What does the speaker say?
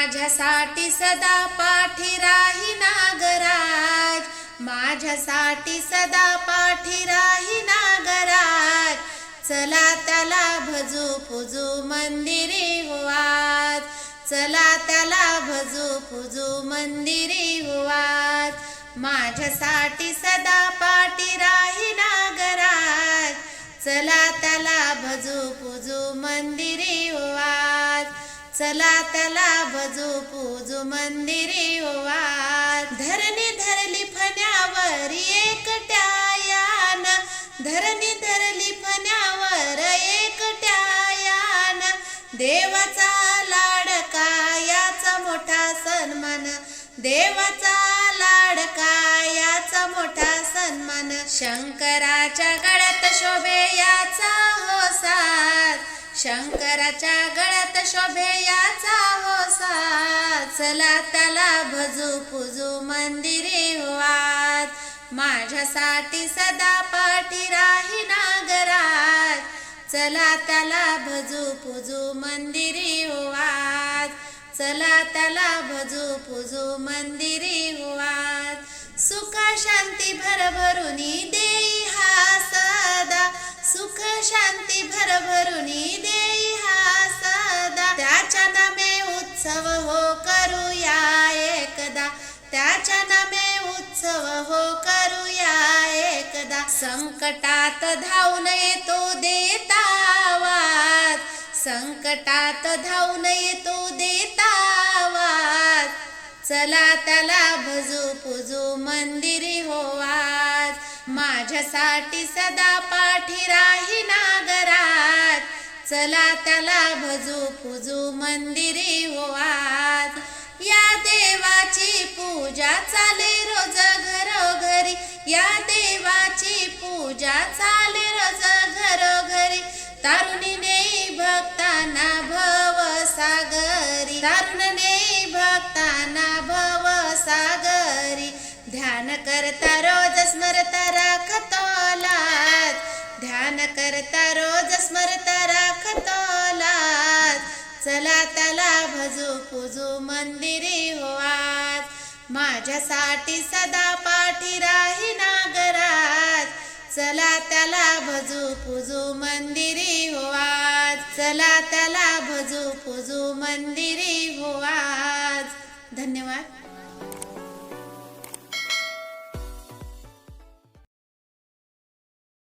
माझ्यासाठी सदा पाठी राही नागराज. माझ्यासाठी सदा पाठी राही नागराज. चला त्याला भजू पुजू मंदिरी हुवात चला त्याला भजू पुजू मंदिरी हुवात माझ्यासाठी सदा पाठी राही नागराज. चला त्याला भजू पुजू मंदिरी होवात चला त्याला बजू पूजू मंदिरी होवात धरणी धरली फण्यावर एकट्यायान धरणी धरली फण्यावर एकट्यायान देवाचा लाडका याचा मोठा सन्मान. देवाचा लाडका याचा मोठा सन्मान. शंकराच्या गळ्यात शोभे याचा होसार शंकराच्या गळ्यात शोभे याचा चला त्याला भजू पुजू मंदिरी होवात माझ्यासाठी सदा पाठी राही नागरात चला त्याला भजू पुजू मंदिरी होवात चला त्याला भजू पुजू मंदिरी होवात सुख शांती भरभरुनी दे सुख शांती भरभरुनी देई हा सदा. त्याच्या नामे उत्सव हो करूया एकदा. त्याच्या नामे उत्सव हो करूया एकदा. संकटात धावून येतो देता वाद संकटात धावून येतो देता आवाज चला त्याला भजू पुजू मंदिरी होवा. माझ्यासाठी सदा पाठी राही नागरात चला त्याला भजू पूजू मंदिरी आज या देवाची पूजा चाले रोज घरोघरी. या देवाची पूजा चाले रोज घरोघरी. तारुणीने भक्तांना भव सागरी. तारुणने भक्तांना भव सागरी. ध्यान करता रोज स्मरता राखतोलात ध्यान करता रोज स्मरता राखतोलात चला त्याला भजू पूजू मंदिरी होवात माझ्यासाठी सदा पाठी राही नागराज. चला त्याला भजू पूजू मंदिरी होवात चला त्याला भजू पूजू मंदिरी होवात धन्यवाद.